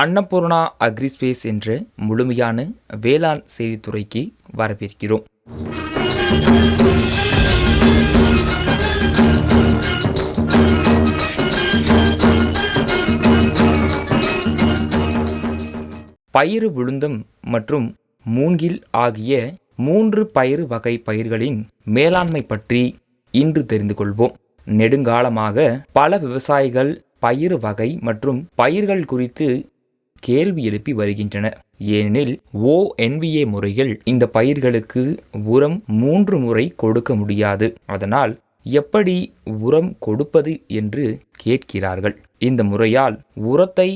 அன்னபூர்ணா அக்ரிஸ்பேஸ் என்ற முழுமையான வேளாண் செய்தித்துறைக்கு வரவேற்கிறோம். பயிறு விழுந்தம் மற்றும் மூங்கில் ஆகிய மூன்று பயிறு வகை பயிர்களின் மேலாண்மை பற்றி இன்று தெரிந்து கொள்வோம். நெடுங்காலமாக பல விவசாயிகள் பயிறு வகை மற்றும் பயிர்கள் குறித்து கேள்வி எழுப்பி வருகின்றன. ஏனெனில் ஓ என்பிஏ முறையில் இந்த பயிர்களுக்கு உரம் மூன்று முறை கொடுக்க முடியாது. அதனால் எப்படி உரம் கொடுப்பது என்று கேட்கிறார்கள். இந்த முறையால் உரத்தை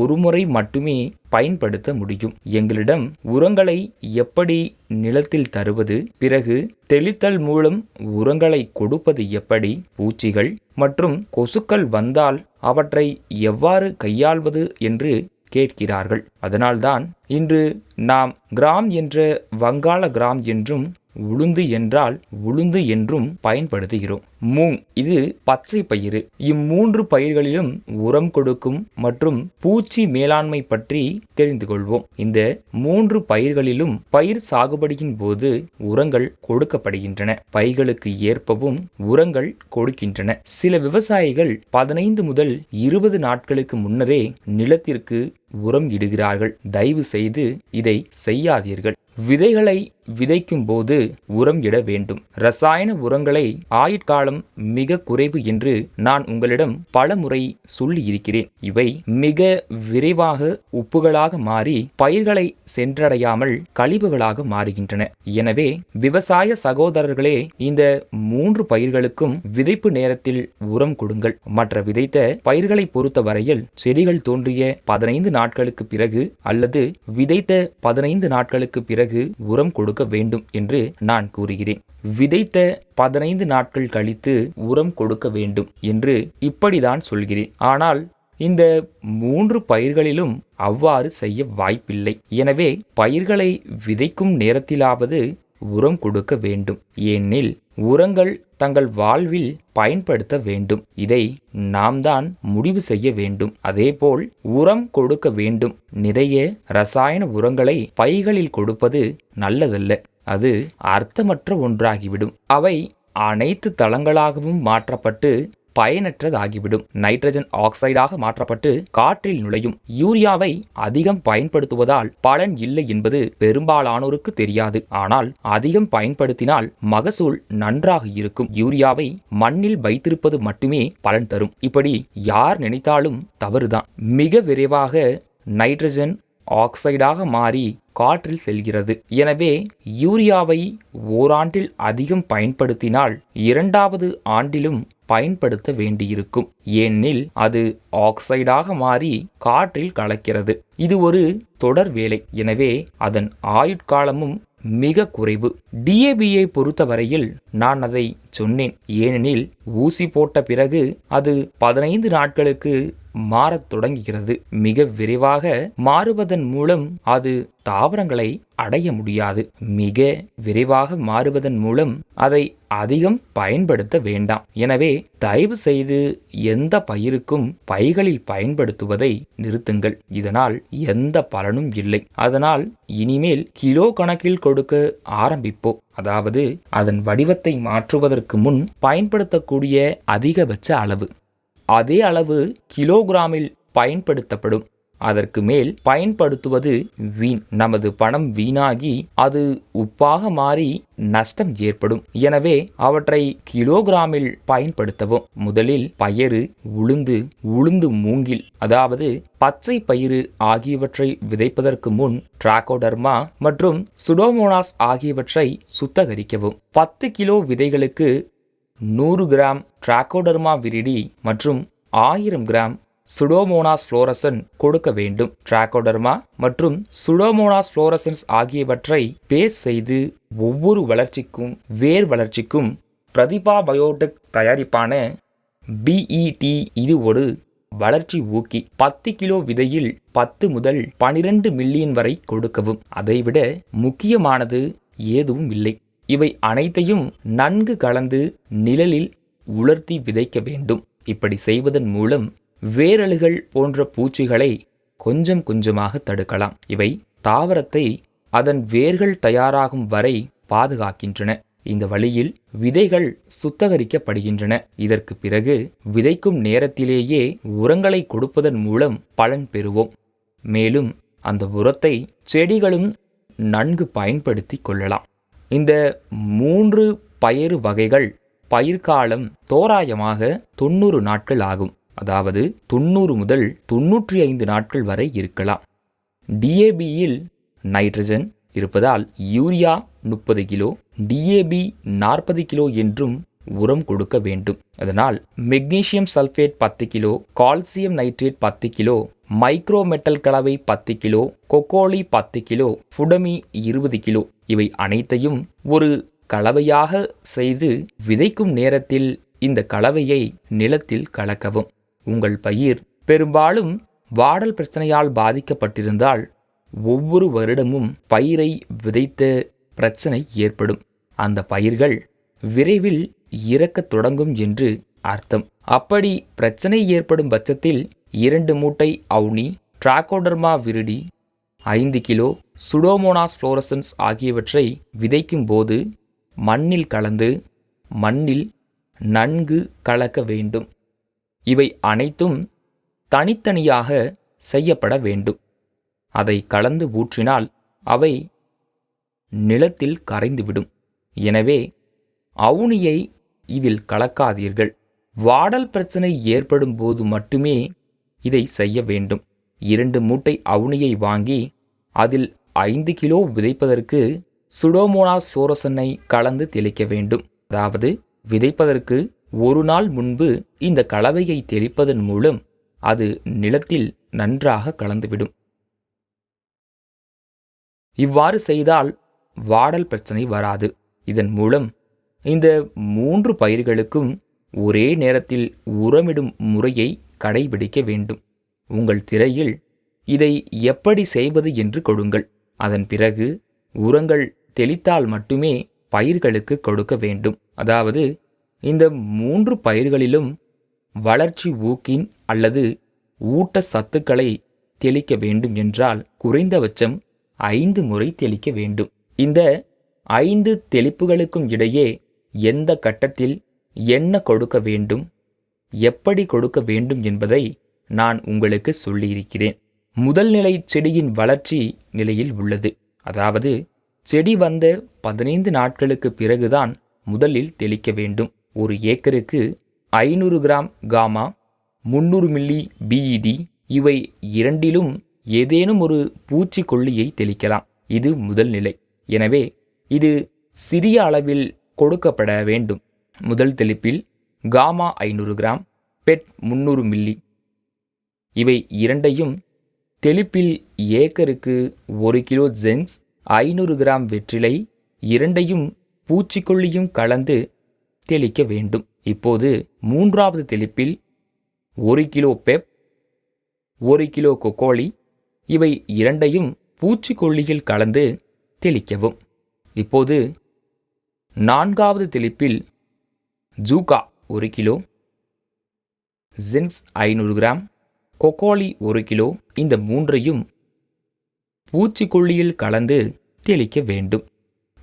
ஒருமுறை மட்டுமே பயன்படுத்த முடியும். எங்களிடம் உரங்களை எப்படி நிலத்தில் தருவது பிறகு தெளித்தல் மூலம் உரங்களை கொடுப்பது எப்படி பூச்சிகள் மற்றும் கொசுக்கள் வந்தால் அவற்றை எவ்வாறு கையாள்வது என்று கேட்கிறார்கள். அதனால்தான் இன்று நாம் கிராம் என்ற வங்காள கிராம் என்றும் உளுந்து என்றால் உளுந்து என்றும் பயன்படுத்துகிறோம். மூங் இது பச்சை பயிறு. இம்மூன்று பயிர்களிலும் உரம் கொடுக்கும் மற்றும் பூச்சி மேலாண்மை பற்றி தெரிந்து கொள்வோம். இந்த மூன்று பயிர்களிலும் பயிர் சாகுபடியின் போது உரங்கள் கொடுக்கப்படுகின்றன. பயிர்களுக்கு ஏற்பவும் உரங்கள் கொடுக்கின்றன. சில விவசாயிகள் பதினைந்து முதல் இருபது நாட்களுக்கு முன்னரே நிலத்திற்கு உரம் இடுகிறார்கள். தயவு செய்து இதை செய்யாதீர்கள். விதைகளை விதைக்கும் போது உரம் இட வேண்டும். ரசாயன உரங்களை ஆயுட்காலம் மிக குறைவு என்று நான் உங்களிடம் பல முறை சொல்லி இருக்கிறேன் இவை மிக விரைவாக உப்புகளாக மாறி பயிர்களை சென்றடையாமல் கழிவுகளாக மாறுகின்றன. எனவே விவசாய சகோதரர்களே இந்த மூன்று பயிர்களுக்கும் விதைப்பு நேரத்தில் உரம் கொடுங்கள். மற்ற விதைத்த பயிர்களை பொறுத்த வரையில் செடிகள் தோன்றிய பதினைந்து நாட்களுக்கு பிறகு அல்லது விதைத்த பதினைந்து நாட்களுக்கு பிறகு உரம் கொடுக்க வேண்டும் என்று நான் கூறுகிறேன். விதைத்த பதினைந்து நாட்கள் கழித்து உரம் கொடுக்க வேண்டும் என்று இப்படிதான் சொல்கிறேன். ஆனால் இந்த மூன்று பயிர்களிலும் அவ்வாறு செய்ய வாய்ப்பில்லை. எனவே பயிர்களை விதைக்கும் நேரத்திலாவது உரம் கொடுக்க வேண்டும். ஏனெனில் உரங்கள் தங்கள் வாழ்வில் பயன்படுத்த வேண்டும். இதை நாம் தான் முடிவு செய்ய வேண்டும். அதேபோல் உரம் கொடுக்க வேண்டும். நிறைய ரசாயன உரங்களை பைகளில் கொடுப்பது நல்லதல்ல. அது அர்த்தமற்ற ஒன்றாகிவிடும். அவை அனைத்து தளங்களாகவும் மாற்றப்பட்டு பயனற்றதாகிவிடும். நைட்ரஜன் ஆக்சைடாக மாற்றப்பட்டு காற்றில் நுழையும் யூரியாவை அதிகம் பயன்படுத்துவதால் பலன் இல்லை என்பது பெரும்பாலானோருக்கு தெரியாது. ஆனால் அதிகம் பயன்படுத்தினால் மகசூல் நன்றாக இருக்கும். யூரியாவை மண்ணில் வைத்திருப்பது மட்டுமே பலன் தரும். இப்படி யார் நினைத்தாலும் தவறுதான். மிக விரைவாக நைட்ரஜன் ஆக்சைடாக மாறி காற்றில் செல்கிறது. எனவே யூரியாவை ஓராண்டில் அதிகம் பயன்படுத்தினால் இரண்டாவது ஆண்டிலும் பயன்படுத்த வேண்டியிருக்கும். ஏனெனில் அது ஆக்சைடாக மாறி காற்றில் கலக்கிறது. இது ஒரு தொடர் வேலை. எனவே அதன் ஆயுட்காலமும் மிக குறைவு. டிஏபியை பொறுத்தவரையில் நான் அதை சொன்னேன். ஏனெனில் ஊசி போட்ட பிறகு அது பதினைந்து நாட்களுக்கு மாறத் தொடங்குகிறது. மிக விரைவாக மாறுவதன் மூலம் அது தாவரங்களை அடைய முடியாது. மிக விரைவாக மாறுவதன் மூலம் அதை அதிகம் பயன்படுத்த வேண்டாம். எனவே தயவு செய்து எந்த பயிருக்கும் பைகளில் பயன்படுத்துவதை நிறுத்துங்கள். இதனால் எந்த பலனும் இல்லை. அதனால் இனிமேல் கிலோ கணக்கில் கொடுக்க ஆரம்பிப்போம். அதாவது அதன் வடிவத்தை மாற்றுவதற்கு முன் பயன்படுத்தக்கூடிய அதிகபட்ச அளவு. அதே அளவு கிலோகிராமில் பயன்படுத்தப்படும். அதற்கு மேல் பயன்படுத்துவது வீண். நமது பணம் வீணாகி அது உப்பாக மாறி நஷ்டம் ஏற்படும். எனவே அவற்றை கிலோகிராமில் பயன்படுத்தவும். முதலில் பயறு உளுந்து உளுந்து மூங்கில் அதாவது பச்சை பயிறு ஆகியவற்றை விதைப்பதற்கு முன் டிராகோடர்மா மற்றும் சுடோமோனாஸ் ஆகியவற்றை சுத்தகரிக்கவும். பத்து கிலோ விதைகளுக்கு நூறு கிராம் டிராகோடர்மா விரிடி மற்றும் ஆயிரம் கிராம் சுடோமோனாஸ் புளோரசன் கொடுக்க வேண்டும். டிராகோடர்மா மற்றும் சுடோமோனாஸ் புளோரசன்ஸ் ஆகியவற்றை பேஸ் செய்து ஒவ்வொரு வளர்ச்சிக்கும் வேர் வளர்ச்சிக்கும் பிரதிபா பயோடெக் தயாரிப்பான பிஇடி இது ஒரு வளர்ச்சி ஊக்கி பத்து கிலோ விதையில் பத்து முதல் பனிரெண்டு மில்லியன் வரை கொடுக்கவும். அதைவிட முக்கியமானது ஏதுவும் இல்லை. இவை அனைத்தையும் நன்கு கலந்து நிழலில் உலர்த்தி விதைக்க வேண்டும். இப்படி செய்வதன் மூலம் வேரலுகள் போன்ற பூச்சிகளை கொஞ்சம் கொஞ்சமாக தடுக்கலாம். இவை தாவரத்தை அதன் வேர்கள் தயாராகும் வரை பாதுகாக்கின்றன. இந்த வழியில் விதைகள் சுத்தகரிக்கப்படுகின்றன. இதற்கு பிறகு விதைக்கும் நேரத்திலேயே உரங்களை கொடுப்பதன் மூலம் பலன் பெறுவோம். மேலும் அந்த உரத்தை செடிகளும் நன்கு பயன்படுத்தி கொள்ளலாம். இந்த மூன்று பயிர் வகைகள் பயிர்காலம் தோராயமாக தொண்ணூறு நாட்கள் ஆகும். அதாவது தொண்ணூறு முதல் தொன்னூற்றி ஐந்து நாட்கள் வரை இருக்கலாம். டிஏபியில் நைட்ரஜன் இருப்பதால் யூரியா முப்பது கிலோ டிஏபி நாற்பது கிலோ என்றும் உரம் கொடுக்க வேண்டும். அதனால் மெக்னீசியம் சல்ஃபேட் பத்து கிலோ கால்சியம் நைட்ரேட் பத்து கிலோ மைக்ரோ மெட்டல் கலவை பத்து கிலோ கொக்கோலி பத்து கிலோ ஃபுடமி இருபது கிலோ இவை அனைத்தையும் ஒரு கலவையாக செய்து விதைக்கும் நேரத்தில் இந்த கலவையை நிலத்தில் கலக்கவும். உங்கள் பயிர் பெரும்பாலும் வாடல் பிரச்சனையால் பாதிக்கப்பட்டிருந்தால் ஒவ்வொரு வருடமும் பயிரை விதைத்த பிரச்சனை ஏற்படும். அந்த பயிர்கள் விரைவில் இறக்கத் தொடங்கும் என்று அர்த்தம். அப்படி பிரச்சனை ஏற்படும் பட்சத்தில் இரண்டு மூட்டை அவுனி டிராகோடர்மா விருடி ஐந்து கிலோ சுடோமோனாஸ் ஃப்ளோரசன்ஸ் ஆகியவற்றை விதைக்கும் போது மண்ணில் கலந்து மண்ணில் நன்கு கலக்க வேண்டும். இவை அனைத்தும் தனித்தனியாக செய்யப்பட வேண்டும். அதை கலந்து ஊற்றினால் அவை நிலத்தில் கரைந்துவிடும். எனவே அவுனியை இதில் கலக்காதீர்கள். வாடல் பிரச்சனை ஏற்படும் போது மட்டுமே இதை செய்ய வேண்டும். இரண்டு மூட்டை அவுனியை வாங்கி அதில் ஐந்து கிலோ விதைப்பதற்கு சுடோமோனாஸ் சோரசனை கலந்து தெளிக்க வேண்டும். அதாவது விதைப்பதற்கு ஒரு நாள் முன்பு இந்த கலவையை தெளிப்பதன் மூலம் அது நிலத்தில் நன்றாக கலந்துவிடும். இவ்வாறு செய்தால் வாடல் பிரச்சனை வராது. இதன் மூலம் இந்த மூன்று பயிர்களுக்கும் ஒரே நேரத்தில் உரமிடும் முறையை கடைபிடிக்க வேண்டும். உங்கள் திரையில் இதை எப்படி செய்வது என்று கொடுங்கள். அதன் பிறகு உரங்கள் தெளித்தால் மட்டுமே பயிர்களுக்கு கொடுக்க வேண்டும். அதாவது இந்த மூன்று பயிர்களிலும் வளர்ச்சி ஊக்கின் அல்லது ஊட்ட சத்துக்களை தெளிக்க வேண்டும் என்றால் குறைந்தபட்சம் ஐந்து முறை தெளிக்க வேண்டும். இந்த ஐந்து தெளிப்புகளுக்கும் இடையே எந்த கட்டத்தில் என்ன கொடுக்க வேண்டும் எப்படி கொடுக்க வேண்டும் என்பதை நான் உங்களுக்கு சொல்லியிருக்கிறேன். முதல் நிலை செடியின் வளர்ச்சி நிலையில் உள்ளது. அதாவது செடி வந்த பதினைந்து நாட்களுக்கு பிறகுதான் முதலில் தெளிக்க வேண்டும். ஒரு ஏக்கருக்கு ஐநூறு கிராம் காமா முன்னூறு மில்லி பிஇடி இவை இரண்டிலும் ஏதேனும் ஒரு பூச்சிக்கொல்லியை தெளிக்கலாம். இது முதல் நிலை எனவே இது சிறிய அளவில் கொடுக்கப்பட வேண்டும். முதல் தெளிப்பில் காமா ஐநூறு கிராம் பெட் முன்னூறு மில்லி. இவை இரண்டையும் தெளிப்பில் ஏக்கருக்கு ஒரு கிலோ ஜென்ஸ் ஐநூறு கிராம் வெற்றிலை இரண்டையும் பூச்சிக்கொல்லியும் கலந்து தெளிக்க வேண்டும். இப்போது மூன்றாவது தெளிப்பில் ஒரு கிலோ பெப் ஒரு கிலோ கொக்கோலி இவை இரண்டையும் பூச்சிக்கொல்லியில் கலந்து தெளிக்கவும். இப்போது நான்காவது தெளிப்பில் ஜூகா ஒரு கிலோ ஜின்ஸ் ஐநூறு கிராம் கொக்கோலி ஒரு கிலோ. இந்த மூன்றையும் பூச்சிக்கொல்லியில் கலந்து தெளிக்க வேண்டும்.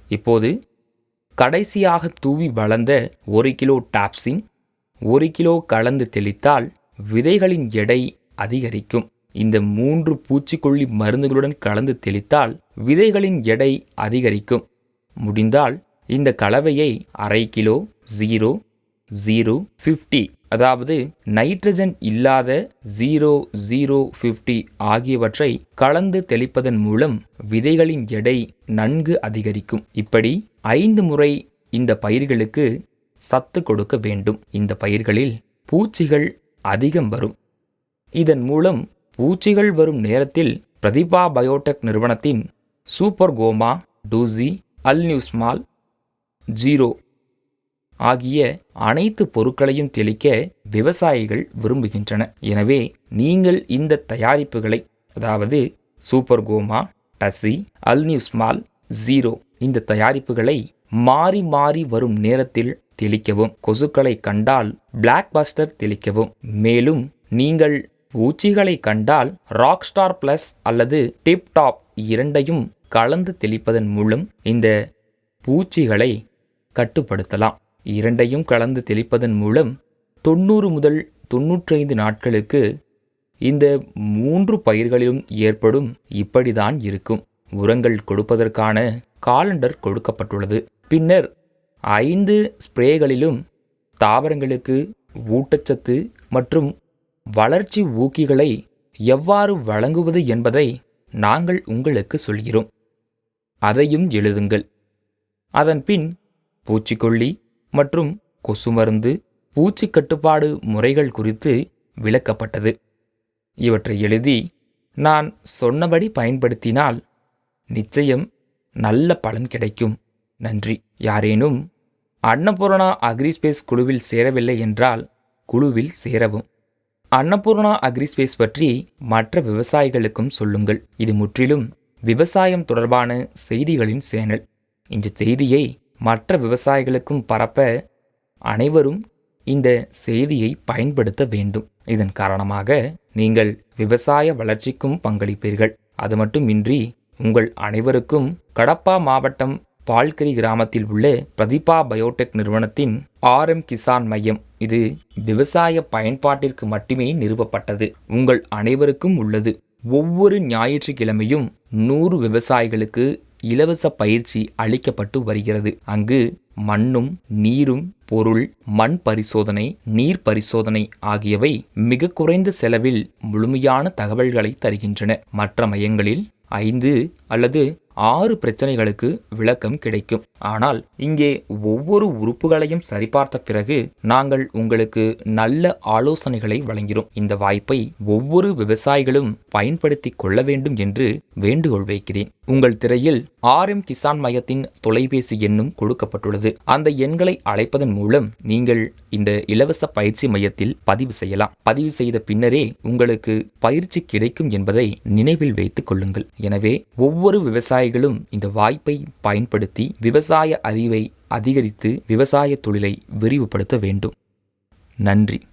இப்போது கடைசியாக தூவி வளர்ந்த ஒரு கிலோ டாப்ஸின் ஒரு கிலோ கலந்து தெளித்தால் விதைகளின் எடை அதிகரிக்கும். இந்த மூன்று பூச்சிக்கொல்லி மருந்துகளுடன் கலந்து தெளித்தால் விதைகளின் எடை அதிகரிக்கும். முடிந்தால் இந்த கலவையை அரை கிலோ ஜீரோ ஜீரோ ஃபிஃப்டி அதாவது நைட்ரஜன் இல்லாத ஜீரோ ஜீரோ ஃபிஃப்டி ஆகியவற்றை கலந்து தெளிப்பதன் மூலம் விதைகளின் எடை நன்கு அதிகரிக்கும். இப்படி ஐந்து முறை இந்த பயிர்களுக்கு சத்து கொடுக்க வேண்டும். இந்த பயிர்களில் பூச்சிகள் அதிகம் வரும். இதன் மூலம் பூச்சிகள் வரும் நேரத்தில் பிரதிபா பயோடெக் நிறுவனத்தின் சூப்பர் கோமா டூசி அல்நியூஸ்மால் ஜீரோ ஆகிய அனைத்து பொருட்களையும் தெளிக்க விவசாயிகள் விரும்புகின்றன. எனவே நீங்கள் இந்த தயாரிப்புகளை அதாவது சூப்பர் கோமா டசி அல்நியூஸ்மால் ஜீரோ இந்த தயாரிப்புகளை மாறி மாறி வரும் நேரத்தில் தெளிக்கவும் கொசுக்களை கண்டால் பிளாக் பஸ்டர் தெளிக்கவும். மேலும் நீங்கள் பூச்சிகளை கண்டால் ராக் ஸ்டார் பிளஸ் அல்லது டிப் டாப் இரண்டையும் கலந்து தெளிப்பதன் மூலம் இந்த பூச்சிகளை கட்டுப்படுத்தலாம். இரண்டையும் கலந்து தெளிப்பதன் மூலம் தொண்ணூறு முதல் தொன்னூற்றைந்து நாட்களுக்கு இந்த மூன்று பயிர்களிலும் ஏற்படும் இப்படிதான் இருக்கும். உரங்கள் கொடுப்பதற்கான காலண்டர் கொடுக்கப்பட்டுள்ளது. பின்னர் ஐந்து ஸ்ப்ரேகளிலும் தாவரங்களுக்கு ஊட்டச்சத்து மற்றும் வளர்ச்சி ஊக்கிகளை எவ்வாறு வழங்குவது என்பதை நாங்கள் உங்களுக்கு சொல்கிறோம். அதையும் எழுதுங்கள். அதன்பின் பூச்சிக்கொல்லி மற்றும் கொசு மருந்து பூச்சி கட்டுப்பாடு முறைகள் குறித்து விளக்கப்பட்டது. இவற்றை எழுதி நான் சொன்னபடி பயன்படுத்தினால் நிச்சயம் நல்ல பலன் கிடைக்கும். நன்றி. யாரேனும் அன்னபூர்ணா அக்ரிஸ்பேஸ் குழுவில் சேரவில்லை என்றால் குழுவில் சேரவும். அன்னபூர்ணா அக்ரிஸ்பேஸ் பற்றி மற்ற விவசாயிகளுக்கும் சொல்லுங்கள். இது முற்றிலும் விவசாயம் தொடர்பான செய்திகளின் சேனல். இந்த செய்தியை மற்ற விவசாயிகளுக்கும் பரப்ப அனைவரும் இந்த செய்தியை பயன்படுத்த வேண்டும். இதன் காரணமாக நீங்கள் விவசாய வளர்ச்சிக்கும் பங்களிப்பீர்கள். அது மட்டுமின்றி உங்கள் அனைவருக்கும் கடப்பா மாவட்டம் பால்கரி கிராமத்தில் உள்ள பிரதிபா பயோடெக் நிறுவனத்தின் ஆர்எம் கிசான் மையம். இது விவசாய பயன்பாட்டிற்கு மட்டுமே நிறுவப்பட்டது. உங்கள் அனைவருக்கும் உள்ளது. ஒவ்வொரு ஞாயிற்றுக்கிழமையும் நூறு விவசாயிகளுக்கு இலவச பயிற்சி அளிக்கப்பட்டு வருகிறது. அங்கு மண்ணும் நீரும் பொருள் மண் பரிசோதனை நீர் பரிசோதனை ஆகியவை மிக குறைந்த செலவில் முழுமையான தகவல்களை தருகின்றன. மற்ற மையங்களில் ஐந்து அல்லது ஆறு பிரச்சனைகளுக்கு விளக்கம் கிடைக்கும். ஆனால் இங்கே ஒவ்வொரு உறுப்புகளையும் சரிபார்த்த பிறகு நாங்கள் உங்களுக்கு நல்ல ஆலோசனைகளை வழங்கிறோம் இந்த வாய்ப்பை ஒவ்வொரு விவசாயிகளும் பயன்படுத்திக் கொள்ள வேண்டும் என்று வேண்டுகோள் வைக்கிறேன். உங்கள் திரையில் ஆர் எம் கிசான் மையத்தின் தொலைபேசி எண்ணும் கொடுக்கப்பட்டுள்ளது. அந்த எண்களை அழைப்பதன் மூலம் நீங்கள் இந்த இலவச பயிற்சி மையத்தில் பதிவு செய்யலாம். பதிவு செய்த பின்னரே உங்களுக்கு பயிற்சி கிடைக்கும் என்பதை நினைவில் வைத்துக் கொள்ளுங்கள். எனவே ஒவ்வொரு விவசாயிகளும் இந்த வாய்ப்பை பயன்படுத்தி விவசாய அறிவை அதிகரித்து விவசாய தொழிலை விரிவுபடுத்த வேண்டும். நன்றி.